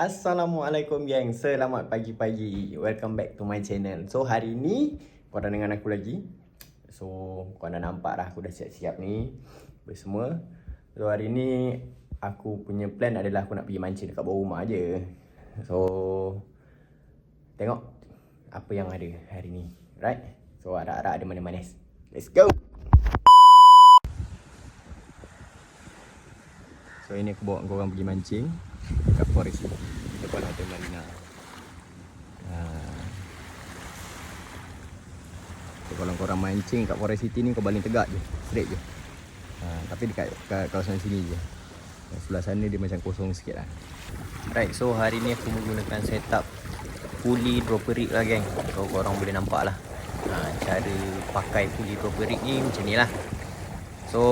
Assalamualaikum geng. Selamat pagi-pagi. Welcome back to my channel. So hari ni Korang dengan aku lagi. So korang dah nampak dah Aku dah siap-siap ni. Bersemua So hari ni Aku punya plan adalah Aku nak pergi mancing dekat bawah rumah je So Tengok Apa yang ada hari ni. Right? So harap-harap ada manis-manis. Let's go! So ini aku bawa korang pergi mancing Dekat forest. Ni Depan hotel marina. So kalau korang mancing kat forest city ni Kau baling tegak je Straight je. Ha. Tapi dekat, dekat kawasan sini je. Sebelah sana dia macam kosong sikit lah. Right so hari ni aku menggunakan setup Pulley dropper rig lah geng. So korang boleh nampak lah. Ha, Cara pakai pulley dropper rig ni macam ni lah. So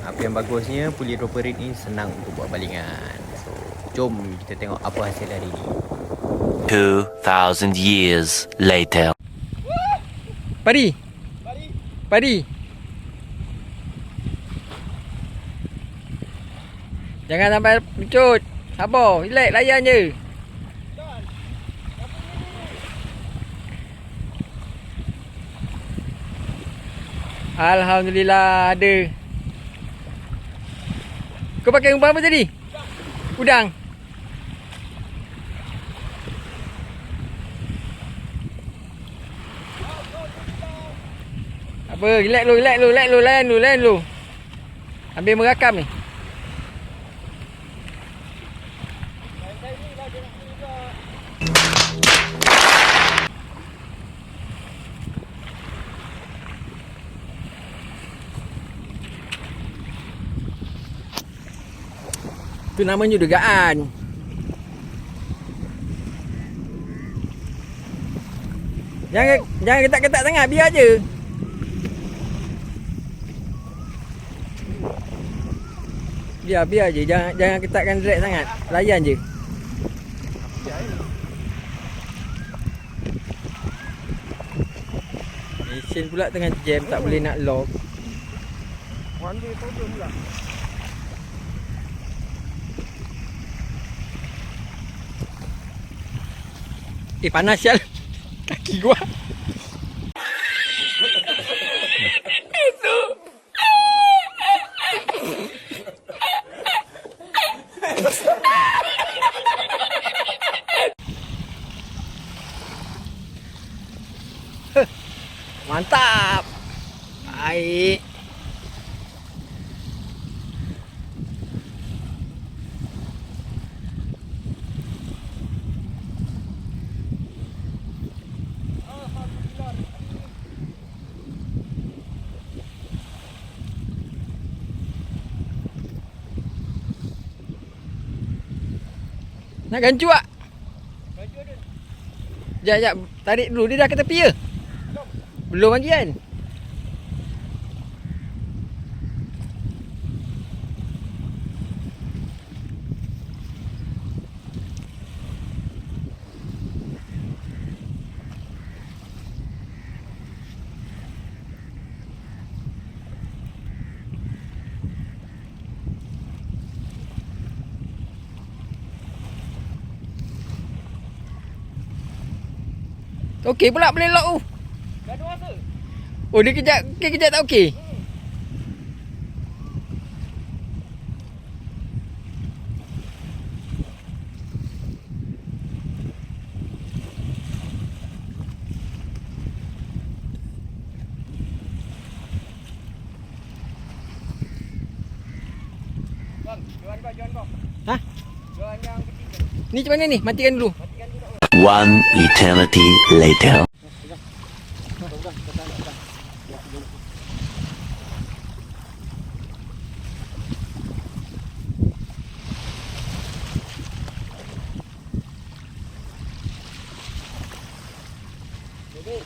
apa yang bagusnya pulley dropper rig ni senang untuk buat balingan. Jom kita tengok apa hasil hari ni. 2,000 years later. Padi. Padi. Jangan sampai pecut. Sabar, relax, layan je. Alhamdulillah ada. Kau pakai umpan apa tadi? Udang. Apa? Relax lu, relax lu, relax lu, layan lu, layan lu. Ambil merakam ni. Tu namanya dugaan. Jangan jangan ketak-ketak sangat, biar je. Biar biar je, jangan jangan ketatkan drag sangat. Layan je. Mesin pula tengah jam tak boleh nak lock. One day problem pula. Eh panas sial. Kaki gua. Mantap. Baik. Nak gancu tak? Sekejap, sekejap. Tarik dulu. Dia dah ke tepi ke? Belum lagi kan? Okey pula boleh lock tu. Oh dia kejap, okay, kejap tak okey? Bang, kau, kau. Yang tu. Ni macam mana ni? Matikan dulu. Matikan One eternity later. Okey,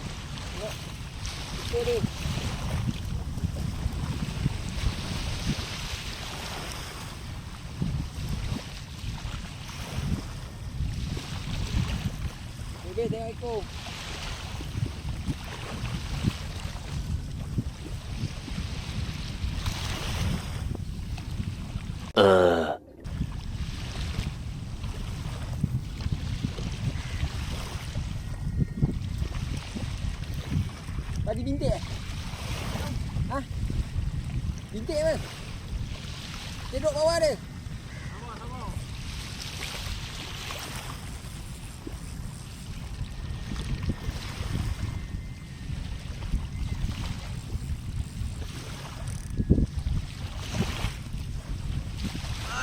tengok ekor. Uh, lagi bintik eh? Ha? Bintik apa? Dia duduk bawah dia.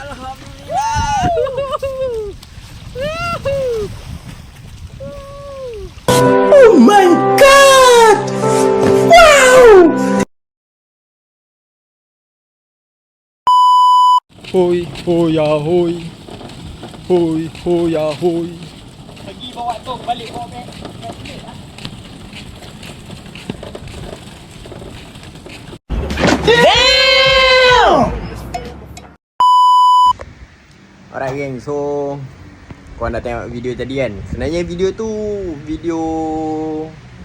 Alhamdulillah. Hoi. Hoi, hoya, hoi. Pergi bawa tu balik bawa beg. Alright gang, so Korang dah tengok video tadi kan Sebenarnya video tu Video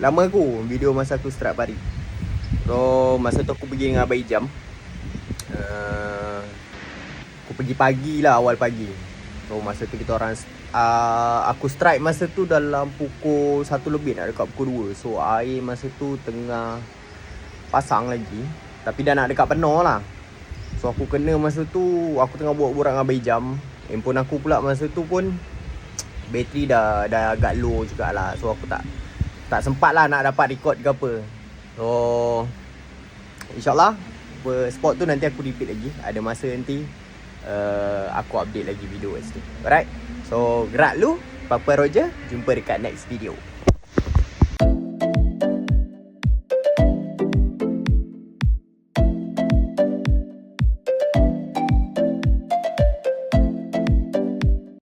Lama aku Video masa aku strap pari So Masa tu aku pergi dengan Abai Jam uh, Aku pergi pagi lah Awal pagi. So masa tu kita orang uh, Aku strike masa tu dalam pukul 1 lebih Nak dekat pukul 2 So air masa tu tengah Pasang lagi. Tapi dah nak dekat penuh lah. So aku kena masa tu Aku tengah buat borak dengan Jam. Handphone aku pula masa tu pun Bateri dah dah agak low jugalah. So aku tak Tak sempat lah nak dapat record ke apa. So InsyaAllah Spot tu nanti aku repeat lagi. Ada masa nanti uh, Aku update lagi video kat situ. Alright? So gerak lu Papa Roger Jumpa dekat next video